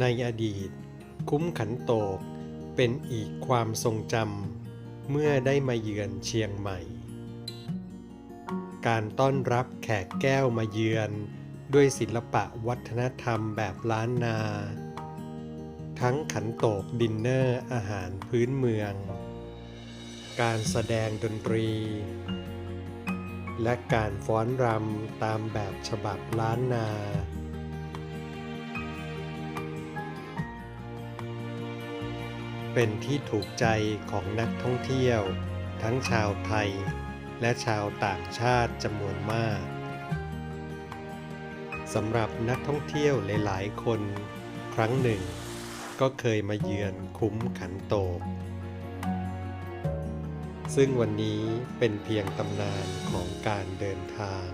ในอดีต คุ้มขันโตกเป็นอีกความทรงจำเมื่อได้มาเยือนเชียงใหม่ การต้อนรับแขกแก้วมาเยือน ด้วยศิลปะวัฒนธรรมแบบล้านนา ทั้งขันโตกดินเนอร์อาหารพื้นเมือง การแสดงดนตรี และการฟ้อนรำตามแบบฉบับล้านนา เป็นที่ถูกใจของนักท่องเที่ยว ทั้งชาวไทย และชาวต่างชาติจำนวนมากสำหรับนักท่องเที่ยวหลายๆ คน ครั้งหนึ่ง ก็เคยมาเยือนคุ้มขันโตก ซึ่งวันนี้เป็นเพียงตำนานของการเดินทาง